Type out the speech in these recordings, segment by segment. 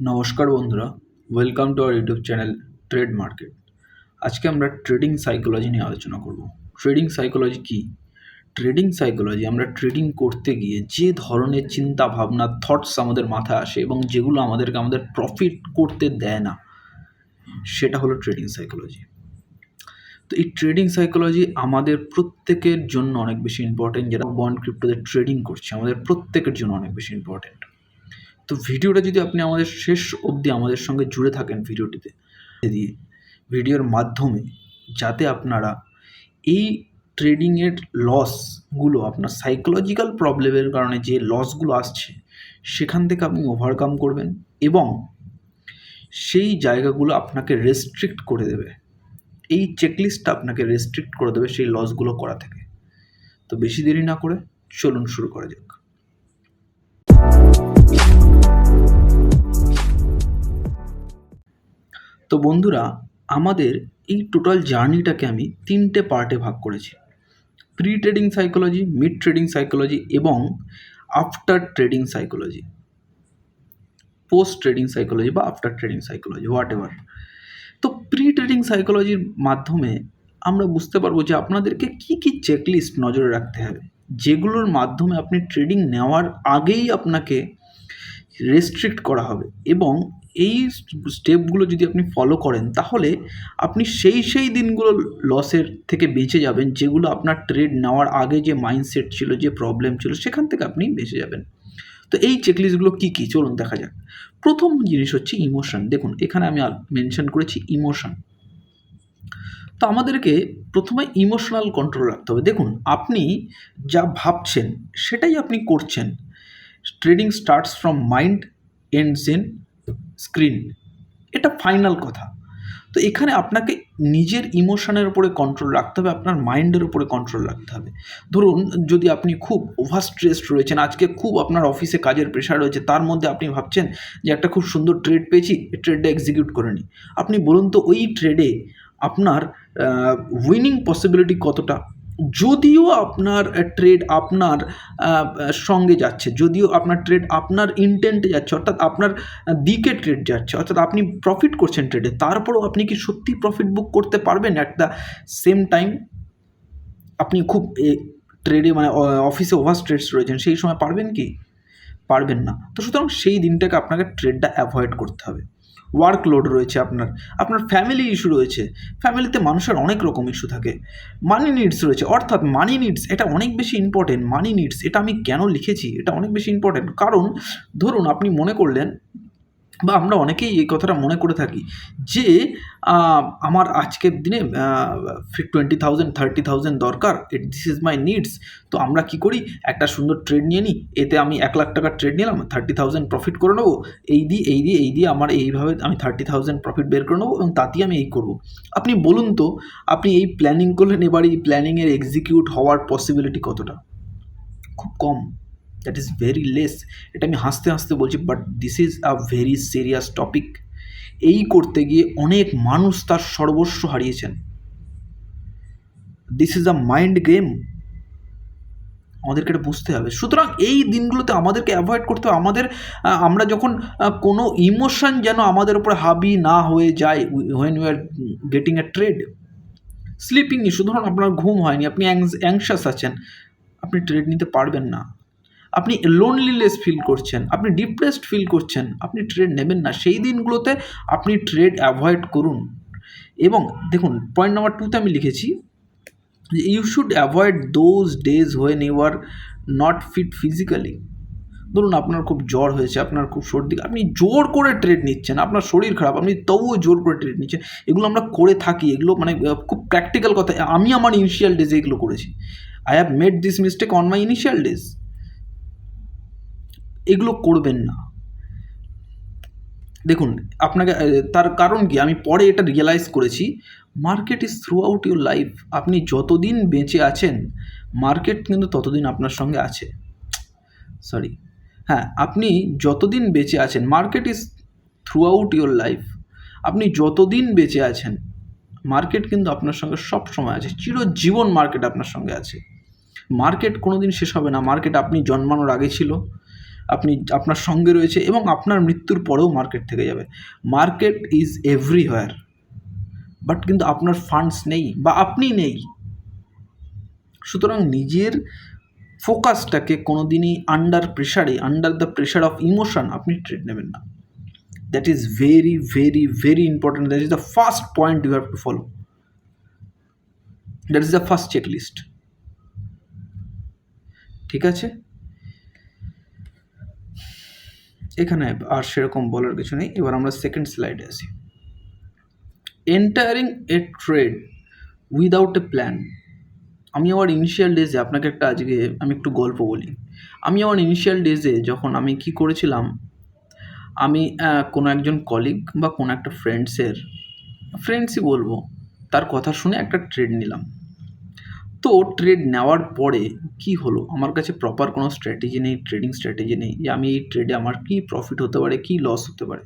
নমস্কার বন্ধুরা welcome to our YouTube channel trade market আজকে আমরা ট্রেডিং সাইকোলজি নিয়ে আলোচনা করব। ট্রেডিং সাইকোলজি কি? ট্রেডিং সাইকোলজি আমরা ট্রেডিং করতে গিয়ে যে ধরনের চিন্তা ভাবনা থটস আমাদের মাথায় আসে এবং যেগুলো আমাদেরকে আমাদের প্রফিট করতে দেয় না, সেটা হলো ট্রেডিং সাইকোলজি তো এই ট্রেডিং সাইকোলজি আমাদের প্রত্যেকের জন্য অনেক বেশি ইম্পর্টেন্ট যারা বন্ড ক্রিপ্টোতে ট্রেডিং করছে, আমাদের প্রত্যেকের জন্য অনেক বেশি ইম্পর্টেন্ট তো ভিডিওটা যদি আপনি আমাদের শেষ অবধি আমাদের সঙ্গে জুড়ে থাকেন ভিডিওটিতে দিয়ে ভিডিওর মাধ্যমে যাতে আপনারা এই ট্রেডিংয়ের লসগুলো আপনার সাইকোলজিক্যাল প্রবলেমের কারণে যে লসগুলো আসছে, সেখান থেকে আপনি ওভারকাম করবেন এবং সেই জায়গাগুলো আপনাকে রেস্ট্রিক্ট করে দেবে। এই চেকলিস্টটা আপনাকে রেস্ট্রিক্ট করে দেবে সেই লসগুলো করা থেকে। তো বেশি দেরি না করে চলুন শুরু করা যাক। তো বন্ধুরা, আমাদের এই টোটাল জার্নিটাকে আমি তিনটে পার্টে ভাগ করেছি। Pre trading psychology mid trading psychology এবং after trading psychology post trading psychology বা after trading psychology whatever তো প্রি ট্রেডিং সাইকোলজির মাধ্যমে আমরা বুঝতে পারব যে আপনাদেরকে কী কী চেকলিস্ট নজরে রাখতে হবে, যেগুলোর মাধ্যমে আপনি ট্রেডিং নেওয়ার আগেই আপনাকে রেস্ট্রিক্ট করা হবে এবং এই স্টেপগুলো যদি আপনি ফলো করেন, তাহলে আপনি সেই সেই দিনগুলো লসের থেকে বেঁচে যাবেন, যেগুলো আপনার ট্রেড নেওয়ার আগে যে মাইন্ডসেট ছিল, যে প্রবলেম ছিল, সেখান থেকে আপনি বেঁচে যাবেন। তো এই চেকলিস্টগুলো কী কী? চলুন দেখা যাক। প্রথম জিনিস হচ্ছে ইমোশন দেখুন, এখানে আমি মেনশন করেছি ইমোশন তো আমাদেরকে প্রথমে ইমোশনাল কন্ট্রোল রাখতে হবে। দেখুন, আপনি যা ভাবছেন, সেটাই আপনি করছেন। Trading starts from mind ends in screen, এটা ফাইনাল কথা। তো এখানে আপনাকে নিজের ইমোশনের উপরে কন্ট্রোল রাখতে হবে, আপনার মাইন্ডের উপরে কন্ট্রোল রাখতে হবে। ধরুন, যদি আপনি খুব ওভার স্ট্রেসড রয়েছেন, আজকে খুব আপনার অফিসে কাজের প্রেশার রয়েছে, তার মধ্যে আপনি ভাবছেন যে একটা খুব সুন্দর ট্রেড পেয়েছি, এই ট্রেডটা এক্সিকিউট করে নিই। আপনি বলুন তো, ওই ট্রেডে আপনার উইনিং পসিবিলিটি কতটা? যদিও আপনার ট্রেড আপনার সঙ্গে যাচ্ছে, যদিও আপনার ট্রেড আপনার ইন্টেন্টে যাচ্ছে, অর্থাৎ আপনার দিকে ট্রেড যাচ্ছে, অর্থাৎ আপনি প্রফিট করছেন ট্রেডে তারপরেও আপনি কি সত্যি প্রফিট বুক করতে পারবেন অ্যাট দ্য সেম টাইম আপনি খুব ট্রেডে মানে অফিসে ওভার স্ট্রেস রয়েছেন, সেই সময় পারবেন কি? পারবেন না। তো সুতরাং সেই দিনটাকে আপনাকে ট্রেডটা অ্যাভয়েড করতে হবে। ওয়ার্কলোড রয়েছে আপনার। আপনার ফ্যামিলি ইস্যু রয়েছে। ফ্যামিলিতে মানুষের অনেক রকম ইস্যু থাকে। মানি নিডস রয়েছে। অর্থাৎ মানি নিডস এটা অনেক বেশি ইম্পর্টেন্ট মানি নিডস এটা আমি কেন লিখেছি? এটা অনেক বেশি ইম্পর্টেন্ট কারণ, ধরুন আপনি মনে করলেন বা আমরা অনেকেই এই কথাটা মনে করে থাকি যে আমার আজকের দিনে টোয়েন্টি থাউজেন্ড থার্টি থাউজেন্ড দরকার it this is my needs তো আমরা কি করি? একটা সুন্দর ট্রেড নিয়ে নিই, এতে আমি এক লাখ টাকার ট্রেড নিলাম থার্টি থাউজেন্ড প্রফিট করে নেব, এই দিয়ে এই দিয়ে এই দিয়ে আমার এইভাবে আমি থার্টি থাউজেন্ড প্রফিট বের করে নেব এবং তাতেই আমি এই করব। আপনি বলুন তো, আপনি এই প্ল্যানিং করলেন, এবার এই প্ল্যানিংয়ের এক্সিকিউট হওয়ার পসিবিলিটি কতটা? খুব কম। দ্যাট ইজ ভেরি লেস এটা আমি হাসতে হাসতে বলছি but this is a very serious topic এই করতে গিয়ে অনেক মানুষ তার সর্বস্ব হারিয়েছেন। This is a mind game আমাদেরকে এটা বুঝতে হবে। সুতরাং এই দিনগুলোতে আমাদেরকে অ্যাভয়েড করতে হবে। আমাদের আমরা যখন কোনো ইমোশন যেন আমাদের উপরে হাবি না হয়ে যায় when you are getting a trade sleeping issue ধরুন আপনার ঘুম হয়নি, আপনি অ্যাংশাস আছেন, আপনি ট্রেড নিতে পারবেন না। আপনি লোনলিনেস ফিল করছেন, আপনি ডিপ্রেসড ফিল করছেন, আপনি ট্রেড নেবেন না। সেই দিনগুলোতে আপনি ট্রেড অ্যাভয়েড করুন। এবং দেখুন পয়েন্ট নাম্বার টুতে আমি লিখেছি you should avoid those days when you are not fit physically ধরুন আপনার খুব জ্বর হয়েছে, আপনার খুব সর্দি, আপনি জোর করে ট্রেড নিচ্ছেন, আপনার শরীর খারাপ, আপনি তবুও জোর করে ট্রেড নিচ্ছেন। এগুলো আমরা করে থাকি, এগুলো মানে খুব প্র্যাকটিক্যাল কথা। আমি আমার ইনিশিয়াল ডেজে এগুলো করেছি। I have made this mistake on my initial days এগুলো করবেন না। দেখুন, আপনাকে তার কারণ কি? আমি পরে এটা রিয়েলাইজ করেছি market is throughout your life আপনি যতদিন বেঁচে আছেন মার্কেট কিন্তু ততদিন আপনার সঙ্গে আছে। সরি হ্যাঁ আপনি যতদিন বেঁচে আছেন market is throughout your life আপনি যতদিন বেঁচে আছেন মার্কেট কিন্তু আপনার সঙ্গে সব সময় আছে। চিরজীবন মার্কেট আপনার সঙ্গে আছে। মার্কেট কোনো দিন শেষ হবে না। মার্কেট আপনি জন্মানোর আগে ছিল। আপনি, আপনার সঙ্গে রয়েছে এবং আপনার মৃত্যুর পরেও মার্কেট থেকে যাবে। মার্কেট ইজ এভরিহোয়ার বাট কিন্তু আপনার ফান্ডস নেই বা আপনি নেই। সুতরাং নিজের ফোকাসটাকে কোনো দিনই আন্ডার প্রেশারে under the pressure of emotion আপনি ট্রেড নেবেন না। That is very very very important that is the first point you have to follow that is the first checklist ঠিক আছে? এখানে আর সেরকম বলার কিছু নেই। এবার আমরা সেকেন্ড স্লাইডে আসি। Entering a trade without a plan আমি আমার ইনিশিয়াল ডেজে আপনাকে একটা আজকে আমি একটু গল্প বলি। আমি আমার ইনিশিয়াল ডেজে যখন আমি কি করেছিলাম, আমি কোনো একজন কলিগ বা কোনো একটা ফ্রেন্ডসের ফ্রেন্ডসই বলব, তার কথা শুনে একটা ট্রেড নিলাম। তো ট্রেড নেওয়ার পরে কি হলো? আমার কাছে প্রপার কোনো স্ট্র্যাটেজি নেই ট্রেডিং স্ট্র্যাটেজি নেই যে আমি এই ট্রেডে আমার কী প্রফিট হতে পারে, কী লস হতে পারে।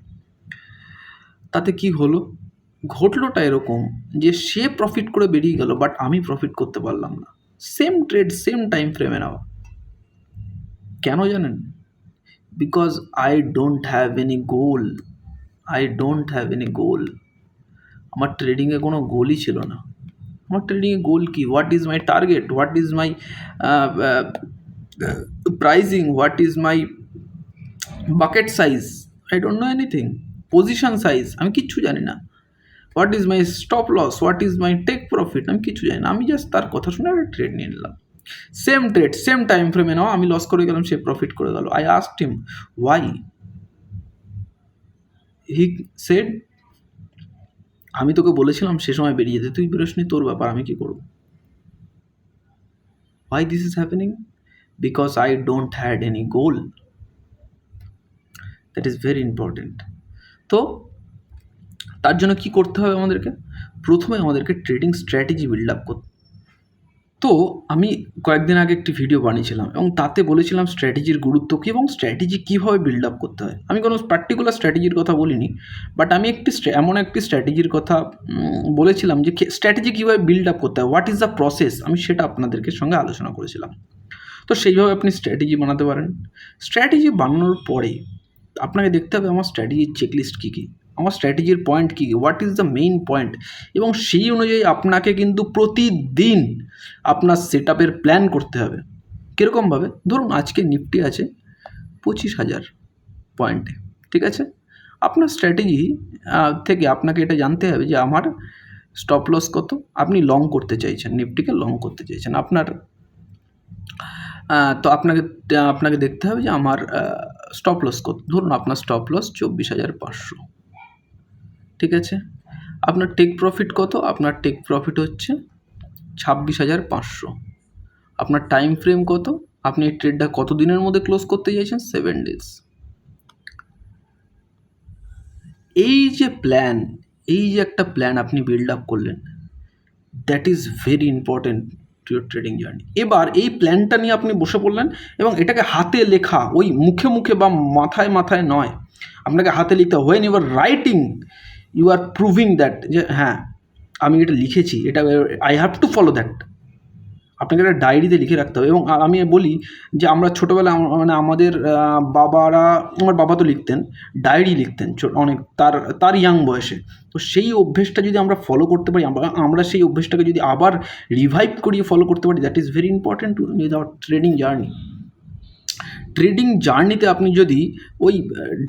তাতে কি হলো? ঘটলোটা এরকম যে সে প্রফিট করে বেরিয়ে গেল বাট আমি প্রফিট করতে পারলাম না। সেম ট্রেড সেম টাইম ফ্রেমে নেওয়া। কেন জানেন? Because I don't have any goal I don't have any goal আমার ট্রেডিংয়ে কোনো গোলই ছিল না। আমার ট্রেডিংয়ে গোল কি? What is my target what is my pricing what is my bucket size I don't know anything position size আমি কিচ্ছু জানি না। What is my stop loss what is my take profit আমি কিছু জানি না। আমি জাস্ট তার কথা শুনে একটা ট্রেড নিয়ে নিলাম। সেম ট্রেড সেম টাইম ফ্রেমে নাও। আমি লস করে গেলাম, সে প্রফিট করে গেল I asked him why he said আমি তোকে বলেছিলাম সে সময় বেরিয়ে যেতে তুই বেরোসনি তোর ব্যাপার, আমি কি করব? Why this is happening because I don't had any goal that is very important তো, তার জন্য কি করতে হবে আমাদেরকে? প্রথমে আমাদেরকে ট্রেডিং স্ট্র্যাটেজি বিল্ড আপ করতে তো আমি কয়েকদিন আগে একটি ভিডিও বানিয়েছিলাম এবং তাতে বলেছিলাম স্ট্র্যাটেজির গুরুত্ব কী এবং স্ট্র্যাটেজি কীভাবে বিল্ড আপ করতে হয়। আমি কোনো পার্টিকুলার স্ট্র্যাটেজির কথা বলিনি বাট আমি একটি এমন একটি স্ট্র্যাটেজির কথা বলেছিলাম যে স্ট্র্যাটেজি কীভাবে বিল্ড আপ করতে হয় হোয়াট ইজ দ্য প্রসেস আমি সেটা আপনাদেরকে সঙ্গে আলোচনা করেছিলাম। তো সেইভাবে আপনি স্ট্র্যাটেজি বানাতে পারেন। স্ট্র্যাটেজি বানানোর পরে আপনাকে দেখতে হবে আমার স্ট্র্যাটেজির চেকলিস্ট কী কী। আমার স্ট্র্যাটেজির point key? What is the main point এবং সেই অনুযায়ী আপনাকে কিন্তু প্রতিদিন আপনার সেট প্ল্যান করতে হবে। কীরকমভাবে ধরুন আজকে নিফটি আছে পঁচিশ হাজার পয়েন্টে ঠিক আছে? আপনার স্ট্র্যাটেজি থেকে আপনাকে এটা জানতে হবে যে আমার স্টপ লস কত? আপনি লং করতে চাইছেন নিফটিকে লং করতে চাইছেন। আপনার তো আপনাকে আপনাকে দেখতে হবে যে আমার স্টপ লস কত? ধরুন আপনার স্টপ লস চব্বিশ হাজার পাঁচশো। ঠিক আছে? আপনার টেক প্রফিট কত? আপনার টেক প্রফিট হচ্ছে ছাব্বিশ হাজার পাঁচশো। আপনার টাইম ফ্রেম কত? আপনি এই ট্রেডটা কত দিনের মধ্যে ক্লোজ করতে চাইছেন? সেভেন ডেজ এই যে প্ল্যান এই যে একটা প্ল্যান আপনি বিল্ড আপ করলেন that is very important to your trading journey এবার এই প্ল্যানটা নিয়ে আপনি বসে পড়লেন এবং এটাকে হাতে লেখা, ওই মুখে মুখে বা মাথায় মাথায় নয়, আপনাকে হাতে লিখতে you are writing you are proving that যে হ্যাঁ আমি এটা লিখেছি, এটা I have to follow that আপনাকে একটা ডায়েরিতে লিখে রাখতে হবে। এবং আমি বলি যে আমরা ছোটোবেলায় মানে আমাদের বাবারা, আমার বাবা তো লিখতেন ডায়েরি লিখতেন অনেক, তার তার ইয়াং বয়সে। তো সেই অভ্যেসটা যদি আমরা ফলো করতে পারি, আমরা আমরা সেই অভ্যেসটাকে যদি আবার রিভাইভ করিয়ে ফলো করতে পারি that is very important to with our trading journey trading জার্নিতে আপনি যদি ওই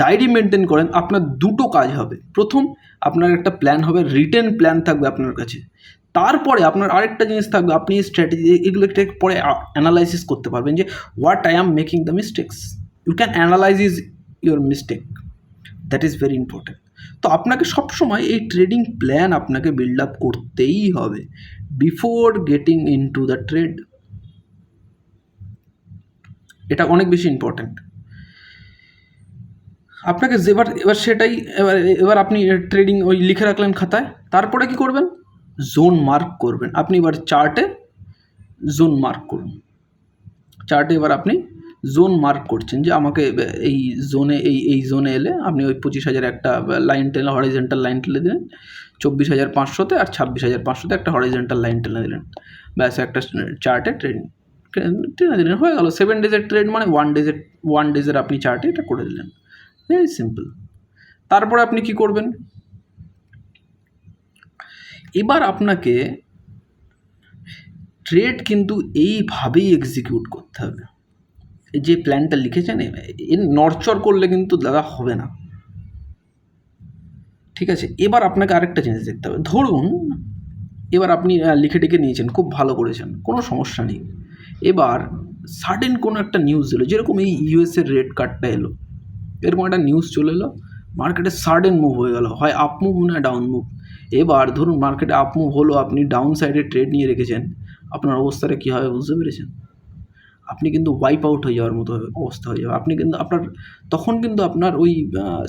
ডায়েরি মেনটেন করেন, আপনার দুটো কাজ হবে। প্রথম আপনার একটা প্ল্যান হবে রিটেন প্ল্যান থাকবে আপনার কাছে। তারপরে আপনার আরেকটা জিনিস থাকবে, আপনি স্ট্র্যাটেজি এগুলো পরে অ্যানালাইসিস করতে পারবেন যে what I am making the mistakes you can analyse is your mistake that is very important তো আপনাকে সবসময় এই ট্রেডিং প্ল্যান আপনাকে বিল্ড আপ করতেই হবে before getting into the trade এটা অনেক বেশি ইম্পর্ট্যান্ট আপনাকে এবার এবার সেটাই, এবার এবার আপনি ট্রেডিং ওই লিখে রাখলেন খাতায়, তারপরে কি করবেন? জোন মার্ক করবেন। আপনি এবার চার্টে জোন মার্ক করুন। চার্টে এবার আপনি জোন মার্ক করছেন যে আমাকে এই জোনে এই এই জোনে এলে আপনি ওই পঁচিশ হাজার একটা লাইন টেনে হরিজেন্টাল লাইন টেনে দিলেন। চব্বিশ হাজার পাঁচশোতে আর ছাব্বিশ হাজার পাঁচশোতে একটা হরিজেন্টাল লাইন টেনে দিলেন। ব্যাস, একটা চার্টে ট্রেডিং টেনে দিলেন। হয়ে গেল। সেভেন ডেজের ট্রেড মানে ওয়ান ডেজের ওয়ান ডেজের আপনি চার্টে এটা করে দিলেন। ভেরি সিম্পল তারপরে আপনি কি করবেন? এবার আপনাকে ট্রেড কিন্তু এইভাবেই এক্সিকিউট করতে হবে। যে প্ল্যানটা লিখেছেন এর নরচর করলে কিন্তু দাদা হবে না। ঠিক আছে? এবার আপনাকে আরেকটা জিনিস দেখতে হবে। ধরুন, এবার আপনি লিখে টেখে নিয়েছেন, খুব ভালো করেছেন, কোনো সমস্যা নেই। এবার সাডেন কোনো একটা নিউজ এলো, যেরকম এই ইউএসের রেড কার্ডটা এলো। এরকম একটা নিউজ চলে এলো মার্কেটে সাডেন মুভ হয়ে গেল, হয় আপ মুভ না ডাউন মুভ এবার ধরুন মার্কেটে আপ মুভ হলো, আপনি ডাউন সাইডে ট্রেড নিয়ে রেখেছেন, আপনার অবস্থাটা কী হবে বুঝতে পেরেছেন? আপনি কিন্তু ওয়াইপ আউট হয়ে যাওয়ার মতো অবস্থা হয়ে যাবে। আপনি কিন্তু, আপনার, তখন কিন্তু আপনার ওই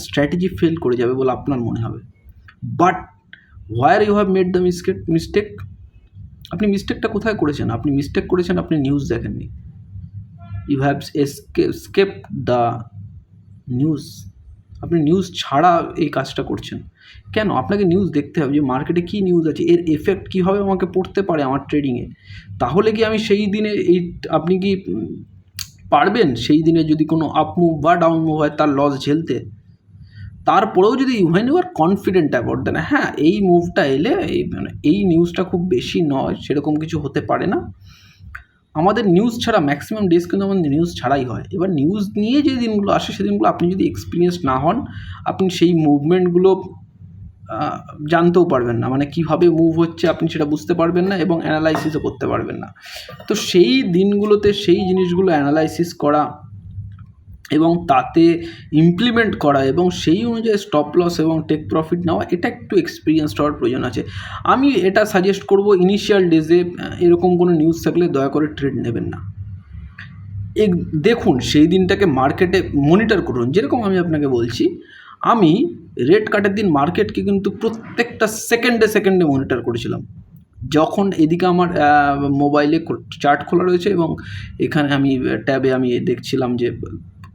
স্ট্র্যাটেজি ফেল করে যাবে বলে আপনার মনে হবে। But where you have made the mistake mistake আপনি মিস্টেকটা কোথায় করেছেন? আপনি মিস্টেক করেছেন, আপনি নিউজ দেখেননি। You have skip the news আপনি নিউজ ছাড়া এই কাজটা করছেন। কেন? আপনাকে নিউজ দেখতে হবে যে মার্কেটে কী নিউজ আছে, এর এফেক্ট কীভাবে আমাকে পড়তে পারে আমার ট্রেডিংয়ে তাহলে কি আমি সেই দিনে এই আপনি কি পারবেন সেই দিনে যদি কোনো আপ মুভ বা ডাউন মুভ হয় তার লস ঝেলতে? তারপরেও যদি when you are confident about then হ্যাঁ এই মুভটা এলে এই মানে এই নিউজটা খুব বেশি নয়, সেরকম কিছু হতে পারে না। আমাদের নিউজ ছাড়া ম্যাক্সিমাম ডেস কিন্তু আমাদের নিউজ ছাড়াই হয়। এবার নিউজ নিয়ে যে দিনগুলো আসে সেদিনগুলো আপনি যদি এক্সপিরিয়েন্স না হন, আপনি সেই মুভমেন্টগুলো জানতেও পারবেন না। মানে কীভাবে মুভ হচ্ছে আপনি সেটা বুঝতে পারবেন না এবং অ্যানালাইসিসও করতে পারবেন না। তো সেই দিনগুলোতে সেই জিনিসগুলো অ্যানালাইসিস করা এবং তাতে ইমপ্লিমেন্ট করা এবং সেই অনুযায়ী স্টপ লস এবং টেক প্রফিট নেওয়া, এটা একটু এক্সপিরিয়েন্স হওয়ার প্রয়োজন আছে। আমি এটা সাজেস্ট করব ইনিশিয়াল ডেজে এরকম কোনো নিউজ থাকলে দয়া করে ট্রেড নেবেন না। এক, দেখুন, সেই দিনটাকে মার্কেটে মনিটর করুন। যেরকম আমি আপনাকে বলছি, আমি রেড কার্ডের দিন মার্কেটকে কিন্তু প্রত্যেকটা সেকেন্ডে সেকেন্ডে মনিটর করেছিলাম। যখন এদিকে আমার মোবাইলে চার্ট খোলা রয়েছে এবং এখানে আমি ট্যাবে আমি দেখছিলাম যে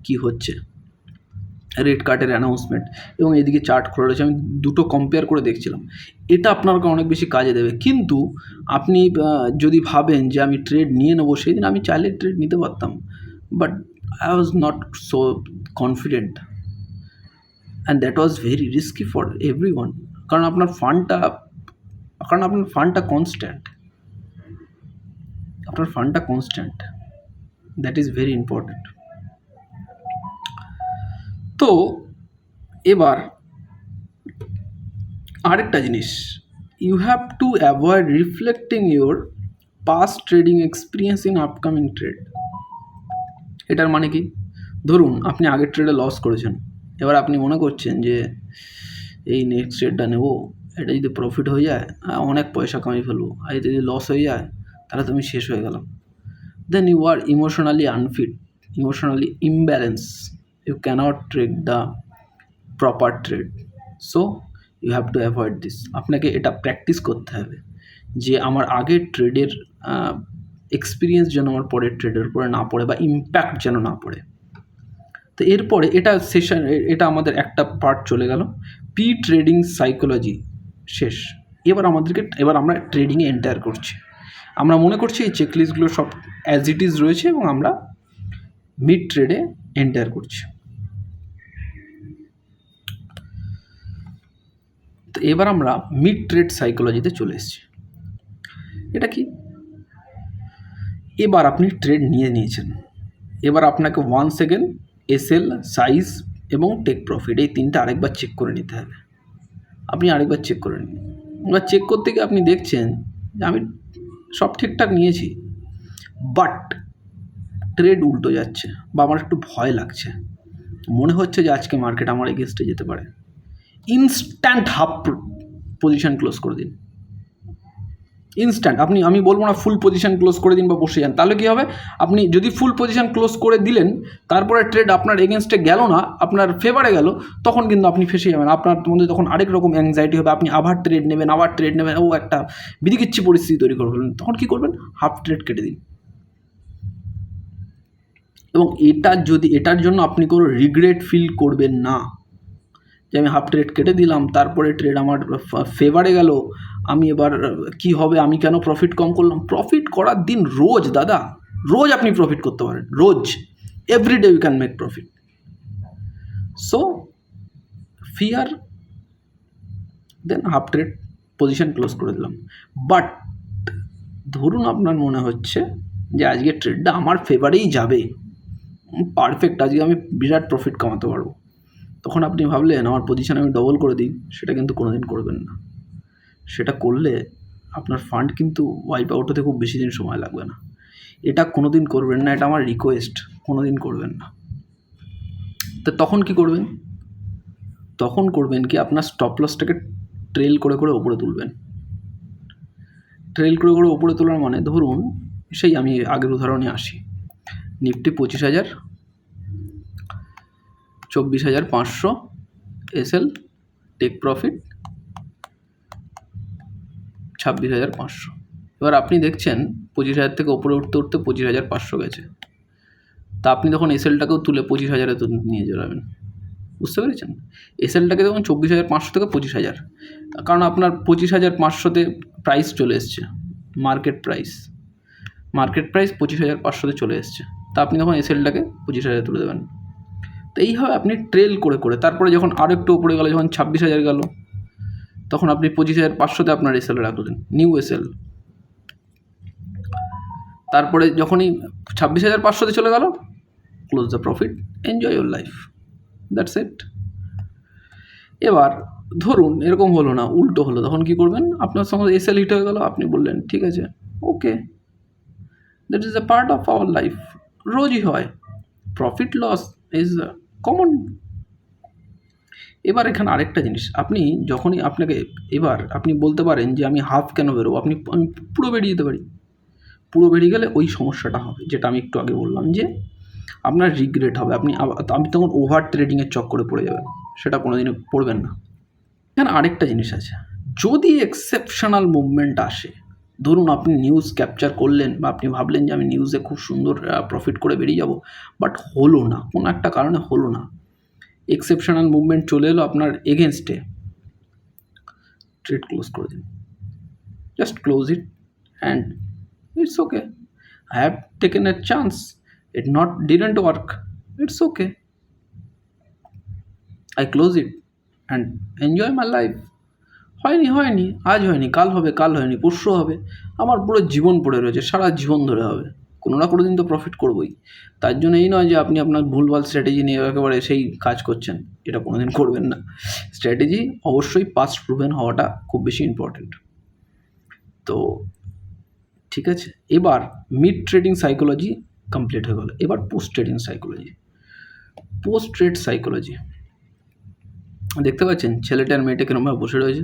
কি হচ্ছে? রেড কার্ডের অ্যানাউন্সমেন্ট এবং এদিকে চার্ট খোলা রয়েছে। আমি দুটো কম্পেয়ার করে দেখছিলাম। এটা আপনাকে অনেক বেশি কাজে দেবে। কিন্তু আপনি যদি ভাবেন যে আমি ট্রেড নিয়ে নেব সেই দিন আমি চাইলে ট্রেড নিতে পারতাম। But I was not so confident and that was very risky for every one কারণ আপনার ফান্ডটা কারণ আপনার ফান্ডটা কনস্ট্যান্ট আপনার ফান্ডটা constant that is very important তো এবার আরেকটা জিনিস। You have to avoid reflecting your past trading experience in upcoming trade এটার মানে কি? ধরুন, আপনি আগের ট্রেডে লস করেছেন। এবার আপনি মনে করছেন যে, এই নেক্সট ট্রেডটা নেব। এটা যদি প্রফিট হয়ে যায় অনেক পয়সা কামিয়ে ফেলব। আর এতে যদি লস হয়ে যায়, তাহলে তুমি শেষ হয়ে গেলাম। Then you are emotionally unfit emotionally imbalance you can't trade the proper trade so you have to avoid this আপনাকে এটা প্র্যাকটিস করতে হবে যে আমার আগের ট্রেডের এক্সপিরিয়েন্স যেন আমার পরের ট্রেডের উপরে না পড়ে বা ইম্প্যাক্ট যেন না পড়ে। তো এরপরে এটা সেশন এটা আমাদের একটা পার্ট চলে গেল। পি ট্রেডিং সাইকোলজি শেষ। এবার আমাদেরকে, এবার আমরা ট্রেডিংয়ে এন্টার করছি। আমরা মনে করছি এই চেকলিস্টগুলো সব অ্যাজ ইট ইজ রয়েছে এবং আমরা মিড ট্রেডে এন্টার করছি। তো এবার আমরা মিড ট্রেড সাইকোলজিতে চলে এসেছি। এটা কি? এবার আপনি ট্রেড নিয়ে নিয়েছেন। এবার আপনাকে ওয়ান সেকেন্ড এসএল সাইজ এবং টেক প্রফিট এই তিনটা আরেকবার চেক করে নিতে হবে। আপনি আরেকবার চেক করে নিন। এবার চেক করতে গিয়ে আপনি দেখছেন যে আমি সব ঠিকঠাক নিয়েছি বাট ট্রেড উল্টো যাচ্ছে বা আমার একটু ভয় লাগছে। মনে হচ্ছে যে আজকে মার্কেট আমার এগেনস্টে যেতে পারে। ইনস্ট্যান্ট হাফ পজিশন ক্লোজ করে দিন। ইনস্ট্যান্ট আপনি, আমি বলব না ফুল পজিশন ক্লোজ করে দিন বা বসে যান। তাহলে কী হবে? আপনি যদি ফুল পজিশন ক্লোজ করে দিলেন, তারপরে ট্রেড আপনার এগেনস্টে গেল না, আপনার ফেভারে গেল, তখন কিন্তু আপনি ফেসে যাবেন। আপনার মধ্যে তখন আরেক রকম অ্যাংজাইটি হবে। আপনি আবার ট্রেড নেবেন, আবার ট্রেড নেবেন, ও একটা বিদিকিচ্ছি পরিস্থিতি তৈরি করে ফেলবেন তখন কী করবেন? হাফ ট্রেড কেটে দিন। এবং এটা যদি, এটার জন্য আপনি কোনো রিগ্রেট ফিল করবেন না। যে আমি হাফ ট্রেড কেটে দিলাম, তারপরে ট্রেড আমার ফেভারে গেল, আমি এবার, কি হবে, আমি কেন প্রফিট কম করলাম? প্রফিট করার দিন রোজ, দাদা, রোজ আপনি প্রফিট করতে পারেন, রোজ। Every day you can make profit so fear then half trade position close করে দিলাম। বাট ধরুন আপনার মনে হচ্ছে যে আজকে ট্রেডটা আমার ফেভারেই যাবে। পারফেক্ট আজকে আমি বিরাট প্রফিট কামাতে পারব। তখন আপনি ভাবলেন, আমার পজিশন আমি ডবল করে দিই। সেটা কিন্তু কোনো দিন করবেন না। সেটা করলে আপনার ফান্ড কিন্তু ওয়াইপ আউট হতে খুব বেশি দিন সময় লাগবে না। এটা কোনো দিন করবেন না, এটা আমার রিকোয়েস্ট কোনো দিন করবেন না। তো তখন কি করবেন? তখন করবেন কি আপনার স্টপ লসটাকে ট্রেল করে করে ওপরে তুলবেন। ট্রেল করে করে ওপরে তোলার মানে ধরুন, সেই আমি আগের উদাহরণে আসি। নিফটি পঁচিশ হাজার চব্বিশ হাজার পাঁচশো এসএল, টেক প্রফিট ছাব্বিশ হাজার পাঁচশো। এবার আপনি দেখছেন পঁচিশ হাজার থেকে ওপরে উঠতে উঠতে পঁচিশ হাজার পাঁচশো গেছে। তা আপনি তখন এসএলটাকেও তুলে পঁচিশ হাজারে নিয়ে যাবেন বুঝতে পেরেছেন? এসএলটাকে তখন চব্বিশ হাজার পাঁচশো থেকে পঁচিশ হাজার। কারণ আপনার পঁচিশ হাজার পাঁচশোতে প্রাইস চলে এসছে মার্কেট প্রাইস মার্কেট প্রাইস পঁচিশ হাজার পাঁচশোতে চলে এসছে। তা আপনি তখন এসএলটাকে পঁচিশ হাজারে তুলে দেবেন। তো এইভাবে আপনি ট্রেল করে করে, তারপরে যখন আরও একটু উপরে গেল, যখন ছাব্বিশ হাজার গেল, তখন আপনি পঁচিশ হাজার পাঁচশোতে আপনার এসএল রাখলেন নিউ এসএল তারপরে যখনই ছাব্বিশ হাজার পাঁচশোতে চলে গেল close the profit enjoy your life that's it এবার ধরুন, এরকম হলো না, উল্টো হলো, তখন কি করবেন? আপনার সঙ্গে এসএল হিট হয়ে গেল, আপনি বললেন, ঠিক আছে okay that is the part of our life রোজই হয় প্রফিট লস ইজ কমন এবার এখানে আরেকটা জিনিস, আপনি যখনই আপনাকে এবার আপনি বলতে পারেন যে আমি হাফ কেন বেরোবো, আপনি আমি পুরো বেরিয়ে যেতে পারি। পুরো বেরিয়ে গেলে ওই সমস্যাটা হবে, যেটা আমি একটু আগে বললাম যে আপনার রিগ্রেট হবে। আপনি আপনি তখন ওভার ট্রেডিংয়ের চক্করে পড়ে যাবেন, সেটা কোনো দিনও পড়বেন না। এখানে আরেকটা জিনিস আছে, যদি এক্সেপশনাল মুভমেন্ট আসে ধরুন আপনি নিউজ ক্যাপচার করলেন বা আপনি ভাবলেন যে আমি নিউজে খুব সুন্দর প্রফিট করে বেরিয়ে যাব বাট হলো না, কোনো একটা কারণে হলো না। এক্সেপশনাল মুভমেন্ট চলে এলো আপনার এগেনস্টে ট্রেড ক্লোজ করে দিন। Just close it and it's okay I have taken a chance it not didn't work it's okay I close it and enjoy my life হয়নি হয়নি, আজ হয়নি, কাল হবে, কাল হয়নি, পরশু হবে। আমার পুরো জীবন পড়ে রয়েছে, সারা জীবন ধরে হবে। কোনো না কোনো দিন তো প্রফিট করবই। তার জন্য এই নয় যে আপনি আপনার ভুলভাল স্ট্র্যাটেজি নিয়ে একেবারে সেই কাজ করছেন, এটা কোনো দিন করবেন না। স্ট্র্যাটেজি অবশ্যই পাস্ট প্রুভেন হওয়াটা খুব বেশি ইম্পর্ট্যান্ট তো ঠিক আছে, এবার মিড ট্রেডিং সাইকোলজি কমপ্লিট হয়ে গেল। এবার post trading psychology post trade psychology দেখতে পাচ্ছেন ছেলেটার মেয়েটা কিরমভাবে বসে রয়েছে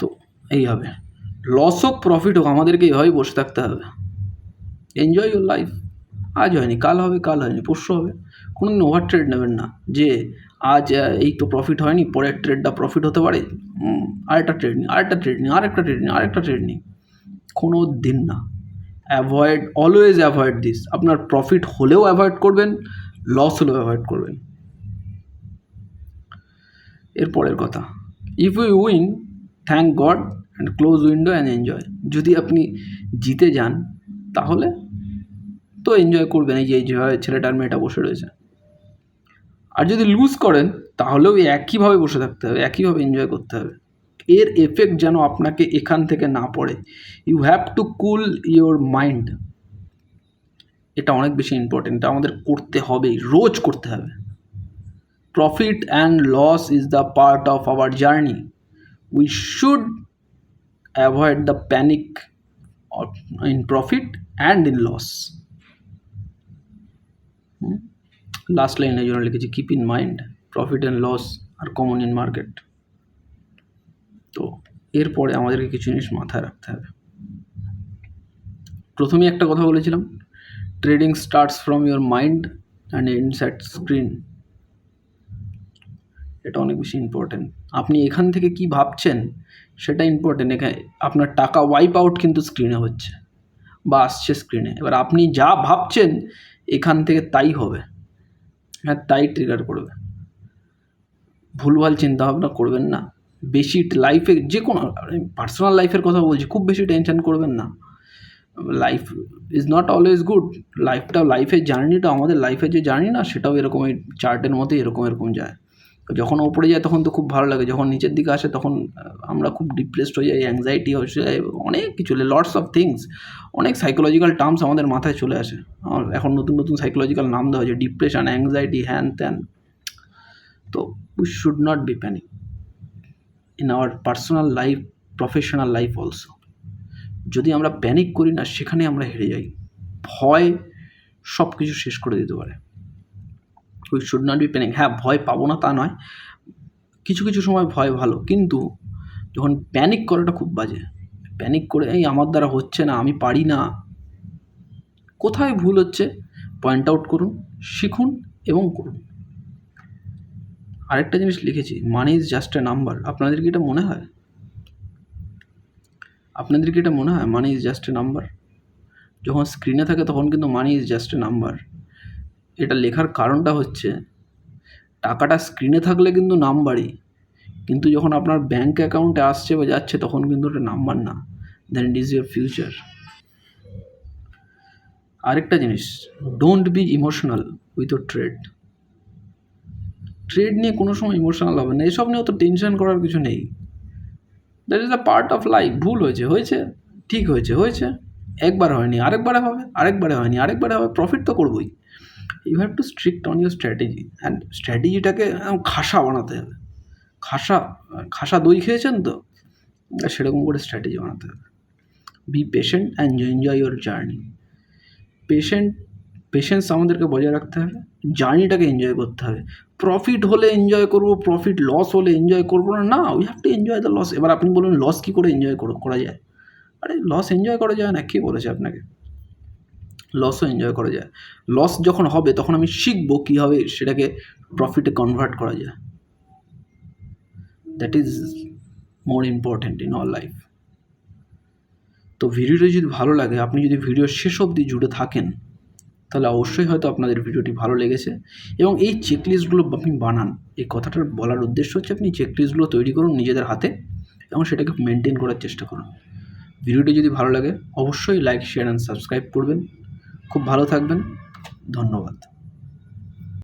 তো এই হবে। লস হোক প্রফিট হোক, আমাদেরকে এইভাবেই বসে থাকতে হবে। এনজয় ইউর লাইফ আজ হয়নি, কাল হবে, কাল হয়নি, পরশু হবে। কোনো দিন ওভার ট্রেড নেবেন না। যে আজ এই তো প্রফিট হয়নি, পরের ট্রেডটা প্রফিট হতে পারে আরেকটা ট্রেড নিই আরেকটা ট্রেড নিই আরেকটা ট্রেড নিই আরেকটা ট্রেড নিই কোনো দিন না। অ্যাভয়েড অলওয়েজ অ্যাভয়েড দিস আপনার প্রফিট হলেও অ্যাভয়েড করবেন লস হলেও অ্যাভয়েড করবেন। এরপরের কথা। If you win thank God and close window and enjoy যদি আপনি জিতে যান, তাহলে তো এনজয় করবেন। এই যে ছেলেটার মেয়েটা বসে রয়েছে। আর যদি লুজ করেন, তাহলেও একইভাবে বসে থাকতে হবে, একইভাবে এনজয় করতে হবে। এর এফেক্ট যেন আপনাকে এখান থেকে না পড়ে। You have to cool your mind এটা অনেক বেশি ইম্পর্টেন্ট এটা আমাদের করতে হবেই, রোজ করতে হবে। Profit and loss is the part of our journey we should avoid the panic in profit and in loss last লাইনের জন্য লিখেছি keep in mind profit and loss are common in market তো এরপরে আমাদেরকে কিছু জিনিস মাথায় রাখতে হবে। প্রথমেই একটা কথা বলেছিলাম trading starts from your mind and ends screen এটা অনেক বেশি ইম্পর্টেন্ট আপনি এখান থেকে কি ভাবছেন, সেটা ইম্পর্টেন্ট এখানে আপনার টাকা ওয়াইপ আউট কিন্তু স্ক্রিনে হচ্ছে, বা আসছে স্ক্রিনে এবার আপনি যা ভাবছেন, এখান থেকে তাই হবে। হ্যাঁ তাই ট্রিগার করবে। ভুলভাল চিন্তাভাবনা করবেন না। বেশি লাইফে যে কোনো পার্সোনাল লাইফের কথা বলছি, খুব বেশি টেনশন করবেন না। Life is not always good লাইফটা লাইফের জার্নিটা আমাদের লাইফের যে জার্নি না, সেটাও এরকম এই চার্টের মতো এরকম এরকম যায়। যখন ওপরে যায় তখন তো খুব ভালো লাগে। যখন নিচের দিকে আসে তখন আমরা খুব ডিপ্রেসড হয়ে যাই অ্যাংজাইটি হয়ে যায় অনেক কিছু লটস অফ থিংস অনেক সাইকোলজিক্যাল টার্মস আমাদের মাথায় চলে আসে। এখন নতুন নতুন সাইকোলজিক্যাল নাম দেওয়া হয়েছে ডিপ্রেশন অ্যাংজাইটি হ্যান ত্যান তো we should not be panic in our personal life professional life also যদি আমরা প্যানিক করি না, সেখানে আমরা হেরে যাই। ভয় সব কিছু শেষ করে দিতে পারে। We should not be panic হ্যাঁ ভয় পাবো না, তা নয়। কিছু কিছু সময় ভয় ভালো। কিন্তু যখন প্যানিক করাটা খুব বাজে প্যানিক করে, এই আমার দ্বারা হচ্ছে না, আমি পারি না। কোথায় ভুল হচ্ছে? পয়েন্ট আউট করুন, শিখুন এবং করুন। আরেকটা জিনিস লিখেছি money is just a number আপনাদের কি এটা মনে হয়? আপনাদের কি এটা মনে হয়? Money is just a number যখন স্ক্রিনে থাকে, তখন কিন্তু money is just a number এটা লেখার কারণটা হচ্ছে, টাকাটা স্ক্রিনে থাকলে কিন্তু নাম্বারই, কিন্তু যখন আপনার ব্যাঙ্ক অ্যাকাউন্টে আসছে বা যাচ্ছে তখন কিন্তু ওটা নাম্বার না then it is your future আরেকটা জিনিস don't be emotional with O trade trade নিয়ে কোনো সময় ইমোশনাল হবে না, এসব নিয়ে তো টেনশন করার কিছু নেই। That is the part of life ভুল হয়েছে হয়েছে, ঠিক হয়েছে হয়েছে, একবার হয়নি, আরেকবারে হবে, আরেকবারে হয়নি, আরেকবারে হবে প্রফিট তো করবোই। You have to strict on your strategy and স্ট্র্যাটেজিটাকে খাসা বানাতে হবে। খাসা খাসা দই খেয়েছেন তো? সেরকম করে স্ট্র্যাটেজি বানাতে হবে। Be patient and enjoy your journey patient patience আমাদেরকে বজায় রাখতে হবে। জার্নিটাকে এনজয় করতে হবে। প্রফিট হলে এনজয় করব প্রফিট লস হলে এনজয় করব না না we have to enjoy the loss এবার আপনি বলুন লস কী করে এনজয় করা যায়? আরে লস এনজয় করা যায় না, কে বলেছে আপনাকে? লসও এনজয় করা যায়। লস যখন হবে, তখন আমি শিখব কীভাবে সেটাকে প্রফিটে কনভার্ট করা যায়। That is more important in all life তো ভিডিওটি যদি ভালো লাগে, আপনি যদি ভিডিও শেষ অবধি জুড়ে থাকেন, তাহলে অবশ্যই হয়তো আপনাদের ভিডিওটি ভালো লেগেছে। এবং এই চেকলিস্টগুলো আপনি বানান। এই কথাটার বলার উদ্দেশ্য হচ্ছে আপনি চেকলিস্টগুলো তৈরি করুন নিজেদের হাতে এবং সেটাকে মেনটেন করার চেষ্টা করুন। ভিডিওটি যদি ভালো লাগে, অবশ্যই লাইক শেয়ার অ্যান্ড সাবস্ক্রাইব করবেন। খুব ভালো থাকবেন। ধন্যবাদ।